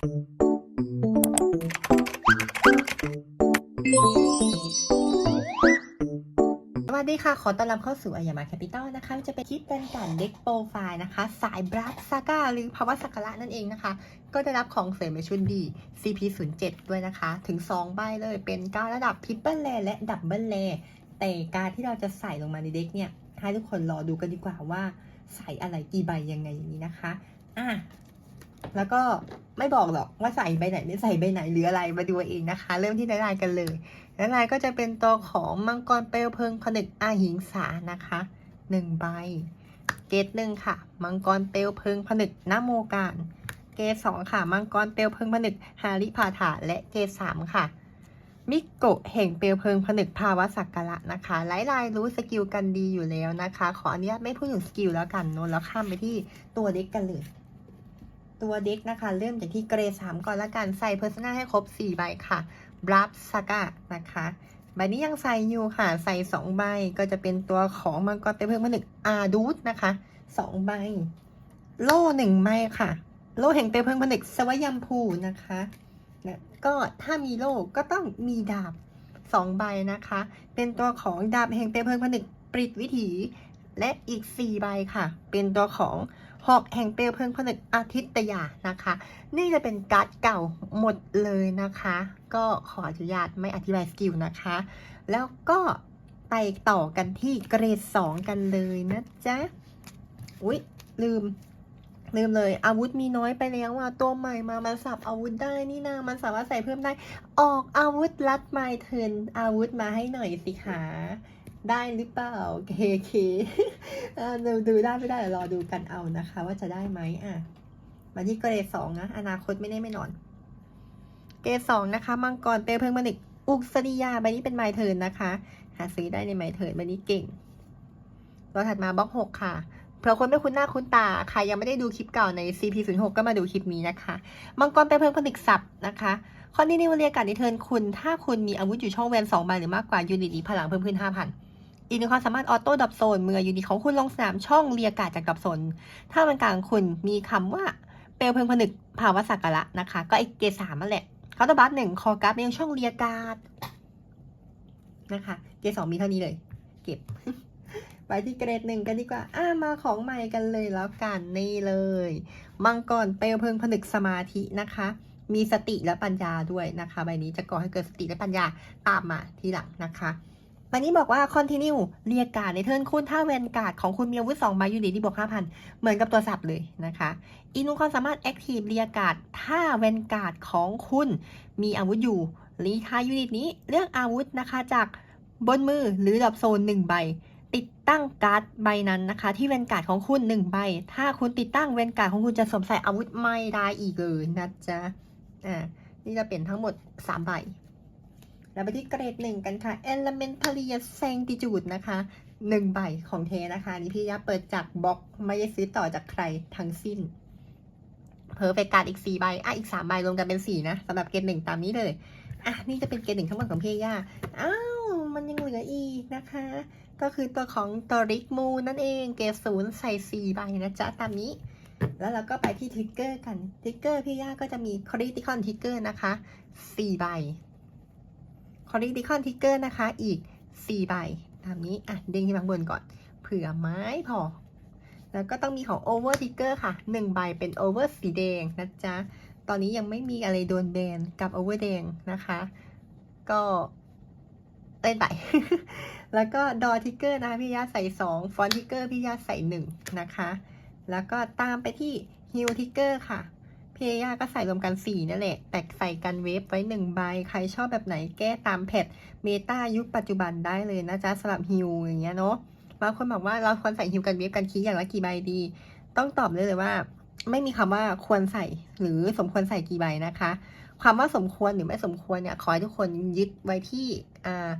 สวัสดีค่ะ ขอต้อนรับเข้าสู่อายามาแคปิตอลนะคะ จะเป็นคลิปเป็นการเด็กโปรไฟล์นะคะ สายบรัสซาก้าหรือภาวะสักการะนั่นเองนะคะ ก็ได้รับของเสริมในชุดดี CP07 ด้วยนะคะ ถึง 2 ใบเลย เป็นการระดับ Triple r a r และ Double r a r แต่การที่เราจะใส่ลงมาในเด็กเนี่ย ให้ทุกคนรอดูกันดีกว่าว่าใส่อะไรกี่ใบยังไงอย่างนี้นะคะ อะ แล้วก็ไม่บอกหรอกว่าใส่ใบไหนไม่ใส่ใบไหนหรืออะไรมาดูเองนะคะ เริ่มที่ในลายกันเลยและลายก็จะเป็นตัวของมังกรเปลวเพลิงผนึกอาหิงสานะคะหนึ่งใบ เกตหนึ่งค่ะ มังกรเปลวเพลิงผนึกนโมการ เกตสองค่ะ มังกรเปลวเพลิงผนึกฮาริพาถาและเกตสามค่ะ มิโกะแห่งเปลวเพลิงผนึกภาวะสักการะนะคะไลายลายรู้สกิลกันดีอยู่แล้วนะคะ ขออนุญาตไม่พูดถึงสกิลแล้วกันเนอะแล้วข้ามไปที่ตัวเด็กกันเลย ตัวเด็กนะคะ เริ่มจากที่เกรดสามก่อนละกันใส่เพอร์ซนาให้ครบสี่ใบค่ะบลับซากะนะคะใบนี้ยังใส่อยู่ค่ะ ใส่สองใบก็จะเป็นตัวของมังกรเปลวเพลิงผนึกอาดูดนะคะสองใบ โล่หนึ่งใบค่ะ โล่แห่งเปลวเพลิงผนึกสวยัมพูนะคะนะก็ถ้ามีโล่ก็ต้องมีดาบสองใบนะคะ เป็นตัวของดาบแห่งเปลวเพลิงผนึกปริดวิถี และอีกสี่ใบค่ะ เป็นตัวของ หอกแห่งเปลวเพลิงผนึกอาทิตยานะคะ นี่จะเป็นการ์ดเก่าหมดเลยนะคะ ก็ขออนุญาตไม่อธิบายสกิลนะคะ แล้วก็ไปต่อกันที่เกรด 2 กันเลยนะจ๊ะ อุ๊ย ลืม ลืมเลย อาวุธมีน้อยไปแล้วอะตัวใหม่มามันสับอาวุธได้นี่นามันสามารถใส่เพิ่มได้ ออกอาวุธลัดไมเทินอาวุธมาให้หน่อยสิคะ ได้หรือเปล่าเคเคดูดูได้ไม่ได้เดี๋ยวรอดูกันเอานะคะ ว่าจะได้ไหมอะ มาที่เกรดสองนะ อนาคตไม่แน่ไม่นอน เกรดสองนะคะ มังกรเปลวเพลิงผนึกอุกษริยาใบนี้เป็นไมเทิร์นนะคะ หาซื้อได้ในไมเทิร์นใบนี้เก่งตัวถัดมาบล็อกหกค่ะเผื่อคนไม่คุ้นหน้าคุ้นตาใครยังไม่ได้ดูคลิปเก่าใน CP06 ก็มาดูคลิปนี้นะคะ มังกรเปลวเพิงผนึกสับนะคะคอนดินิวเรียการดิเทิร์นคุณ ถ้าคุณมีอาวุธอยู่ช่องแวนสองใบหรือมากกว่ายูนิตนี้พลังเพิ่มขึ้นห้าพัน อีกหนึ่งความสามารถออโต้ดับโซนเมื่อยูนิตของคุณลงสนามช่องเรียกาศจากดับโซน ถ้ามันกลางคุณมีคำว่าเปลวเพลิงผนึกภาวะสักการะนะคะ ก็ไอเกรดสามนั่นแหละเขาตบัสหนึ่งคอกราฟในช่องเรียกาศนะคะ เกรดสองมีเท่านี้เลย เก็บไปที่เกรดหนึ่งกันดีกว่า อ่ามาของใหม่กันเลยแล้วกัน นี่เลย มังกรเปลวเพลิงผนึกสมาธินะคะ มีสติและปัญญาด้วยนะคะ ใบนี้จะก่อให้เกิดสติและปัญญาตามมาทีหลังนะคะ ใบนี้บอกว่า continue เรียกการ์ดในเทิร์นคุณถ้าเวนการ์ดของคุณมีอาวุธ2ใบยูนิตที่บวก5,000 เหมือนกับตัวสับเลยนะคะ อีกหนึ่งความสามารถ active เรียกการ์ดถ้าเวนการ์ดของคุณมีอาวุธอยู่รีทายยูนิตนี้เลือกอาวุธนะคะจากบนมือหรือดับโซน1ใบ ติดตั้งการ์ดใบนั้นนะคะ ที่เวนการ์ดของคุณ1ใบ ถ้าคุณติดตั้งเวนการ์ดของคุณจะสวมใส่อาวุธไม่ได้อีกเลยนะจ๊ะอ่านี่จะเป็นทั้งหมด3ใบ เราไปที่เกรดหนึ่งกันค่ะ Elementary Sanctitude นะคะหนึ่งใบของเทนะคะนี่พี่ยาเปิดจากบล็อกไม่ได้ซื้อต่อจากใครทั้งสิ้น เพอร์เฟกการ์ดอีกสี่ใบอะอีกสามใบรวมกันเป็นสี่นะสำหรับเกรดหนึ่งตามนี้เลยอะนี่จะเป็นเกรดหนึ่งทั้งหมดของพี่ย่าอ้าวมันยังเหลืออีกนะคะ ก็คือตัวของตอริกมูนั่นเองเกรดศูนย์ใส่สี่ใบนะจ๊ะตามนี้ แล้วเราก็ไปที่ทริกเกอร์กันทริกเกอร์พี่ย่าก็จะมีคริติคอนทริกเกอร์นะคะสี่ใบ คอริติคอนทิกเกอร์นะคะอีก 4 ใบตามนี้อะเด้งที่บางบนก่อน เผื่อไม้พอ แล้วก็ต้องมีของ Over Ticker ค่ะ 1 ใบเป็น Over สีแดงนะจ๊ะ ตอนนี้ยังไม่มีอะไรโดนแบนกับ Over แดงนะคะ ก็เล่นไป แล้วก็ Door Ticker นะคะพี่ยาใส่2 Font Ticker พี่ยาใส่ 1 นะคะ แล้วก็ตามไปที่ Heal Ticker ค่ะ พย่าก็ใส่รวมกัน4นั่นแหละ แต่ใส่กันเวฟไว้1ใบ ใครชอบแบบไหนแก้ตามแพทเมตายุคปัจจุบันได้เลยนะจ๊ะสำหรับฮิวอย่างเงี้ยเนาะบางคนบอกว่าเราควรใส่ฮิวกันเวฟกันคีอย่างละกี่ใบดี ต้องตอบเลยเลยว่า ไม่มีคำว่าควรใส่หรือสมควรใส่กี่ใบนะคะ ความว่าสมควรหรือไม่สมควรเนี่ยขอให้ทุกคนยึดไว้ที่อ่า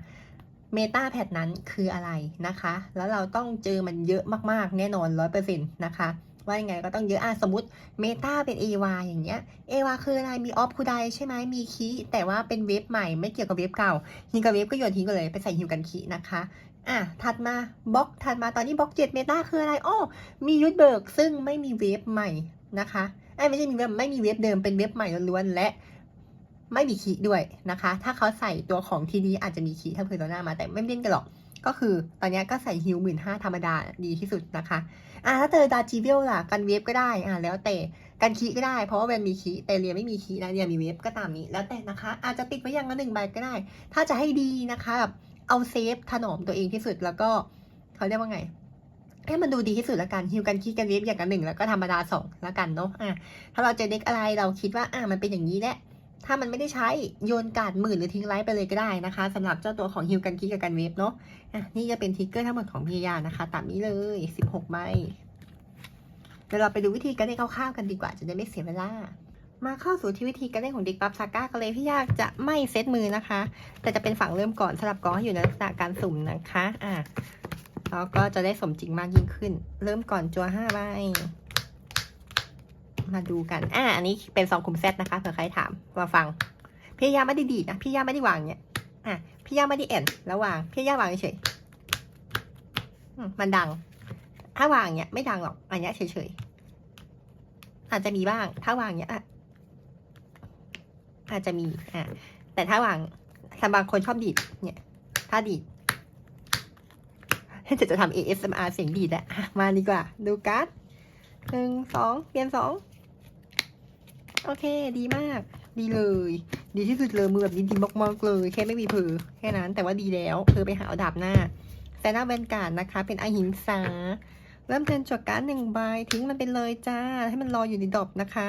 เมตาแพทนั้นคืออะไรนะคะ แล้วเราต้องเจอมันเยอะมากๆ แน่นอนร้อยเปอร์เซ็นต์นะคะ ว่ายังไงก็ต้องเยอะอะสมมติเมตาเป็น AW อย่างเงี้ย AW คืออะไรมีออฟคูไดใช่ไหมมีคีแต่ว่าเป็นเว็บใหม่ไม่เกี่ยวกับเว็บเก่าฮิวกับเว็บก็โยนทิ้งกันเลยไปใส่ฮิวกันคีนะคะอะถัดมาบล็อกถัดมาตอนนี้บล็อกเจ็ดเมตาคืออะไรอ้อมียุทธเบิร์กซึ่งไม่มีเว็บใหม่นะคะไอ้ไม่ใช่มีเว็บไม่มีเว็บเดิมเป็นเว็บใหม่ล้วนๆและไม่มีคีด้วยนะคะ ถ้าเขาใส่ตัวของทีดีอาจจะมีคีถ้าเพอร์โซนามาแต่ไม่เล่นกันหรอก ก็คือตอนนี้ก็ใส่ฮิวหมื่นห้าธรรมดาดีที่สุดนะคะ อ่าถ้าเจอดาจีเวลล่ะกันเวฟก็ได้อ่าแล้วแต่กันคีก็ได้ เพราะว่าเวนมีคีแต่เรียนไม่มีคีนะเรียนมีเวฟก็ตามนี้ แล้วแต่นะคะ อาจจะติดไว้อย่างละหนึ่งใบก็ได้ ถ้าจะให้ดีนะคะแบบเอาเซฟถนอมตัวเองที่สุดแล้วก็เขาเรียกว่าไงให้มันดูดีที่สุดละกันฮิวกันคีย์กันเวฟอย่างละหนึ่งแล้วก็ธรรมดาสองละกันเนาะอะถ้าเราจอเด็กอะไรเราคิดว่าอะมันเป็นอย่างนี้แหละ ถ้ามันไม่ได้ใช้โยนกาดหมื่นหรือทิ้งไลฟ์ไปเลยก็ได้นะคะสำหรับเจ้าตัวของฮิวกันคีกับกันเวฟเนาะนี่จะเป็นทิกเกอร์ทั้งหมดของพี่ยานะคะ ตามนี้เลย 16ใบเดี๋ยวเราไปดูวิธีการเล่นคร่าวๆกันดีกว่าจะได้ไม่เสียเวลา มาเข้าสู่ที่วิธีการเล่นของเด็กปั๊บซาก้ากันเลยพี่ยากจะไม่เซตมือนะคะ แต่จะเป็นฝั่งเริ่มก่อนสลับกองให้อยู่ในลักษณะการสุ่มนะคะอะแล้วก็จะได้สมจริงมากยิ่งขึ้น เริ่มก่อนจัวห้าใบ มาดูกัน อ่า อันนี้เป็นสองคุมเซตนะคะ เผื่อใครถาม มาฟังพี่ยาไม่ได้ดีนะพี่ยาไม่ได้วางเนี่ย อะพี่ยาไม่ได้เอ็นแล้ววางพี่ยาวางเฉยมันดัง ถ้าวางเนี่ยไม่ดังหรอก อันเนี้ยเฉยๆ อาจจะมีบ้าง ถ้าวางเนี่ยอาจจะมี อะ แต่ถ้าวางถ้าบางคนชอบดีด เนี่ย ถ้าดีดจะจะทำ ASMR เสียงดีดอะอะมาดีกว่า ดูการ์ดหนึ่งสองเปลี่ยนสอง โอเค ดีมาก ดีเลย ดีที่สุดเลยมือแบบนี้ดีมากๆเลย แค่ไม่มีเพอแค่นั้นแต่ว่าดีแล้วเพอไปหาเอาดาบหน้าแต่หน้าแวนการ์ดนะคะ เป็นอหิงสาเริ่มเทินจดการ์ดหนึ่งใบทิ้งมันไปเลยจ้า ให้มันรออยู่ในดอปนะคะ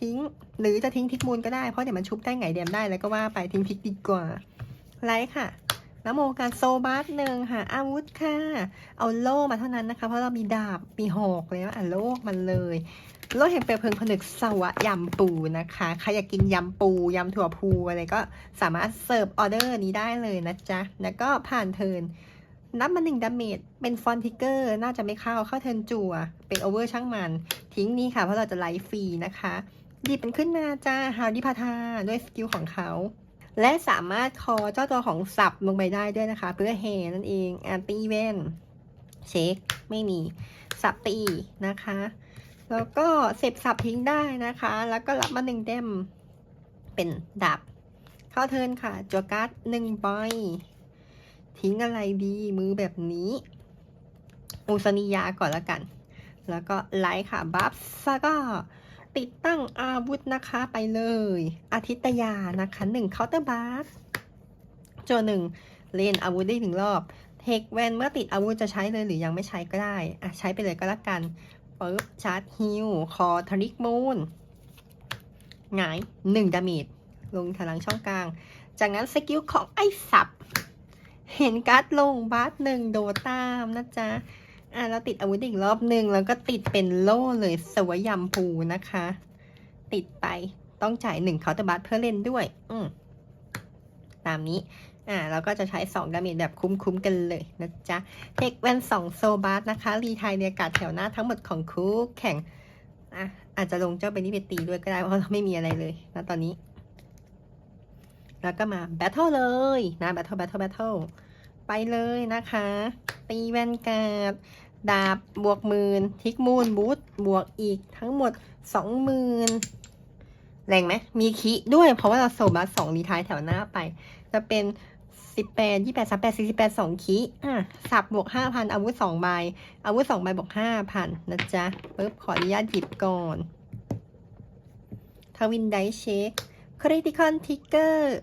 ทิ้งหรือจะทิ้งทิกมูลก็ได้เพราะเดี๋ยวมันชุบได้ไงเดียมได้แล้วก็ว่าไปทิ้งพิกดีกว่าไลค์ค่ะแล้วโมการโซบัสหนึ่งหาอาวุธค่ะ เอาโล่มาเท่านั้นนะคะ เพราะเรามีดาบมีหอกแล้วอะโล่มันเลย โล่แห่งเปลวเพลิงผนึกสวะยำปูนะคะใครอยากกินยำปูยำถั่วพูอะไรก็สามารถเสิร์ฟออเดอร์นี้ได้เลยนะจ๊ะ แล้วก็ผ่านเทินนับมาหนึ่งดาเมจเป็นฟอนติกเกอร์ น่าจะไม่เข้าเข้าเทินจัว เป็นโอเวอร์ช่างมัน ทิ้งนี่ค่ะ เพราะเราจะไลฟ์ฟรีนะคะหยิบมันขึ้นมาจ้าฮาวดิพาทาด้วยสกิลของเขาและสามารถคอเจ้าตัวของสับลงไปได้ด้วยนะคะ เพื่อเฮนั่นเองอาร์ตี้เวนเช็คไม่มี สับตีนะคะ แล้วก็เสพสับทิ้งได้นะคะ แล้วก็รับมาหนึ่งเดมเป็นดับเข้าเทินค่ะจัวการ์ดหนึ่งใบทิ้งอะไรดีมือแบบนี้อุสนิยาก่อนละกัน แล้วก็ไลท์ค่ะบัฟซาก็ติดตั้งอาวุธนะคะไปเลย อาทิตยานะคะหนึ่งเคาน์เตอร์บัฟจหนึ่งเล่นอาวุธได้หนึ่งรอบเทคแวนเมื่อติดอาวุธจะใช้เลยหรือยังไม่ใช้ก็ได้อะใช้ไปเลยก็แล้วกัน ปึ๊บชาร์จฮิลคอทริกมูนหงายหนึ่งดาเมจลงทางหลังช่องกลาง จากนั้นสกิลของไอ้สับ เห็นการ์ดลงบาสหนึ่งโดตามนะจ๊ะอะเราติดอาวุธอีกรอบหนึ่งแล้วก็ติดเป็นโล่เลยสวยยำปูนะคะ ติดไปต้องจ่ายหนึ่งเคาน์เตอร์บัสเพื่อเล่นด้วย อืมตามนี้ อ่าเราก็จะใช้2ดาเมจแบบคุ้มๆกันเลยนะจ๊ะ เทคแวน2โซบาร์นะคะ รีไทยเรียกาศแถวหน้าทั้งหมดของคู่แข่งอะอาจจะลงเจ้าเบนนี่ไปตีด้วยก็ได้เพราะเราไม่มีอะไรเลยนะตอนนี้ แล้วก็มาแบทเทิลเลยนะแบทเทิลแบทเทิลแบทเทิลไปเลยนะคะ ตีแวนการ์ดดาบบวกหมื่นทิกมูนบูทบวกอีกทั้งหมดสองหมื่นแรงไหมมีคิด้วยเพราะว่าเราโซบัสสองรีไทายแถวหน้าไป จะเป็น สิบแปดยี่แปดสามแปดสี่สิบแปดสองคีอะสับบวกห้าพันอาวุธสองใบ อาวุธสองใบบวกห้าพันนะจ๊ะปึ๊บขออนุญาตหยิบก่อน ทวินไดเช็คคริติคอนทิกเกอร์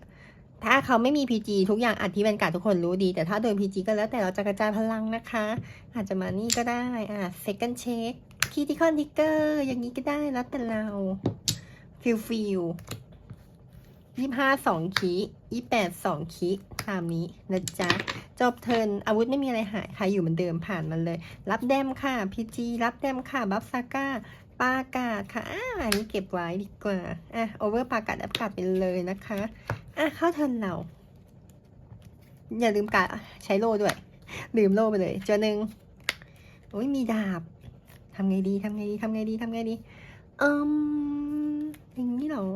ถ้าเขาไม่มี PG ทุกอย่างอัดที่แวนการ์ดทุกคนรู้ดี แต่ถ้าโดน PG ก็แล้วแต่เราจะกระจายพลังนะคะ อาจจะมานี่ก็ได้ อะ second check critical trigger อย่างนี้ก็ได้แล้วแต่เรา ฟิลฟิล ยี่ห้าสองคียี่แปดสองคีตามนี้นะจ๊ะ จบเทิร์นอาวุธไม่มีอะไรหายค่ะอยู่เหมือนเดิมผ่านมันเลย รับแดมค่ะ PG รับแดมค่ะ บัฟซาก้าปากาศค่ะอ่าอันนี้เก็บไว้ดีกว่าอะโอเวอร์ปากาศอัปกาศไปเลยนะคะอะเข้าเทิร์นเรา อย่าลืมกาใช้โล่ด้วย ลืมโล่ไปเลยเจอหนึ่งโอ้ยมีดาบทำไงดีทำไงดีทำไงดีทำไงดีอิมอย่างนี้เหรอ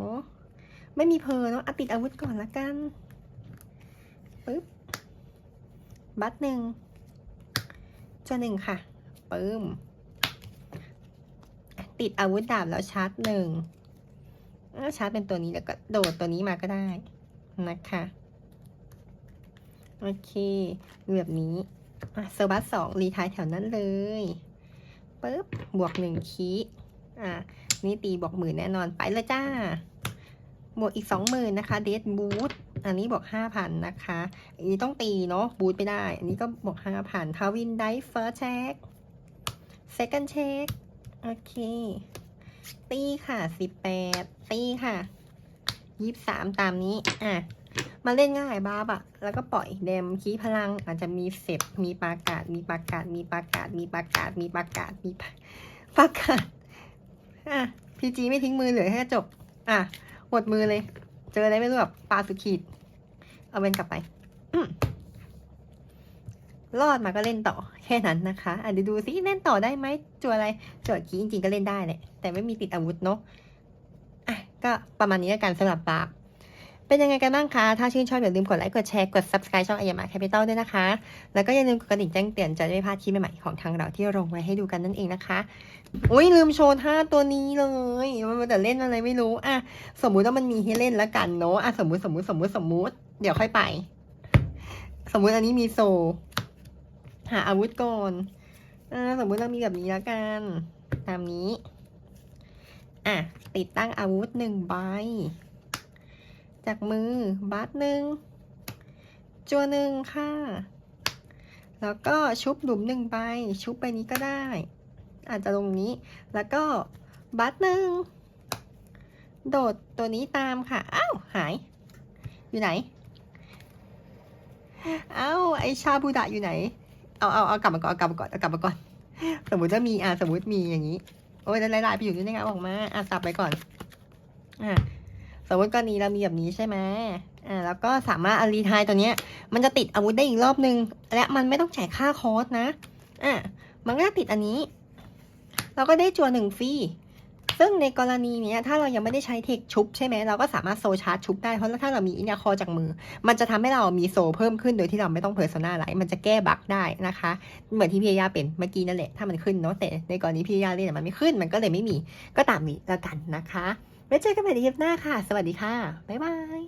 ไม่มีเพอเนาะอะติดอาวุธก่อนละกันปึ๊บบัตหนึ่งจอหนึ่งค่ะปึ้ม ติดอาวุธดาบแล้วชาร์จหนึ่งชาร์จเป็นตัวนี้แล้วก็โดดตัวนี้มาก็ได้นะคะโอเคแบบนี้อะเซอร์บัสสองรีทายแถวนั้นเลยปึ๊บบวกหนึ่งคีอะนี่ตีบอกหมื่นแน่นอนไปเลยจ้า บวกอีกสองหมื่นนะคะเดดบูทอันนี้บวกห้าพันนะคะ อันนี้ต้องตีเนาะบูทไม่ได้ อันนี้ก็บวกห้าพันทาวินไดเฟิร์สเช็คเซคันด์เช็คโอเค ตีค่ะสิบแปดตีค่ะยี่สามตามนี้ อะ มาเล่นง่ายบ้าบอะแล้วก็ปล่อยเดมคีพลัง อาจจะมีเสพมีปรากาศ มีปรากาศ มีปรากาศ มีปรากาศ มีปรากาศ มีปราปากาศ อะพีจีไม่ทิ้งมือเหลือแค่จบ อะ หมดมือเลย เจออะไรไม่รู้แบบปลาสุขีด เอาเวนกลับไปรอดมาก็เล่นต่อแค่นั้นนะคะอะเดี๋ยวดูซิเล่นต่อได้ไหมจัวอะไรจัวกี้จริงๆก็เล่นได้แหละแต่ไม่มีติดอาวุธเนาะอะก็ประมาณนี้แล้วกันสำหรับปลา เป็นยังไงกันบ้างคะ ถ้าชื่นชอบอย่าลืมกดไลค์ กดแชร์ กด subscribe ช่องอ y ยามาแคปิตอลด้วยนะคะ แล้วก็อย่าลืมกดกระดิ่งแจ้งเตือนจะได้ไม่พลาดคลิปใหม่ๆของทางเราที่ลงไว้ให้ดูกันนั่นเองนะคะ อุ้ยลืมโชว์ท่าตัวนี้เลย มันแต่เล่นอะไรไม่รู้อะสมมุติว่ามันมีให้เล่นแล้วกันเนาะอะสมมุติสมมุติสมมุติสมมุติ เดี๋ยวค่อยไป สมมุติอันนี้มีโซ หาอาวุธก่อนอ่าสมมุติเรามีแบบนี้แล้วกัน ตามนี้ อะติดตั้งอาวุธหนึ่งใบ จากมือบัตหนึ่งจัวหนึ่งค่ะ แล้วก็ชุบหลุมหนึ่งใบ ชุบไปนี้ก็ได้ อาจจะลงนี้ แล้วก็บัตหนึ่ง โดดตัวนี้ตามค่ะ อ้าว หาย อยู่ไหน อ้าว ไอชาบูดะอยู่ไหน เอาเอาเอากลับมาก่อน เอากลับมาก่อน เอากลับมาก่อน สมมติว่ามี อะ สมมติมีอย่างนี้ โอ้ยแล้วลายๆไปอยู่นี่ได้ไงออกมา อะสับไปก่อน อะ สมมติกรณีเรามีแบบนี้ใช่ไหมอ่าแล้วก็สามารถอารีไทายตัวเนี้ย มันจะติดอาวุธได้อีกรอบนึง และมันไม่ต้องจ่ายค่าคอร์สนะอะมันก็ติดอันนี้ เราก็ได้จัวหนึ่งฟรีซึ่งในกรณีนี้ถ้าเรายังไม่ได้ใช้เทคชุบใช่ไหมเราก็สามารถโซชาร์จชุบได้เพราะถ้าเรามีอินยาคอจากมือ มันจะทำให้เรามีโซเพิ่มขึ้นโดยที่เราไม่ต้องเพอร์ซนาไลท์มันจะแก้บั๊กได้นะคะ เหมือนที่พี่ยาเป็นเมื่อกี้นั่นแหละถ้ามันขึ้นเนาะแต่ในกรณีพี่ยาเล่นมันไม่ขึ้นมันก็เลยไม่มีก็ตามนี้แล้วกันนะคะ ไว้เจอกันใหม่ในคลิปหน้าค่ะ สวัสดีค่ะ บ๊ายบาย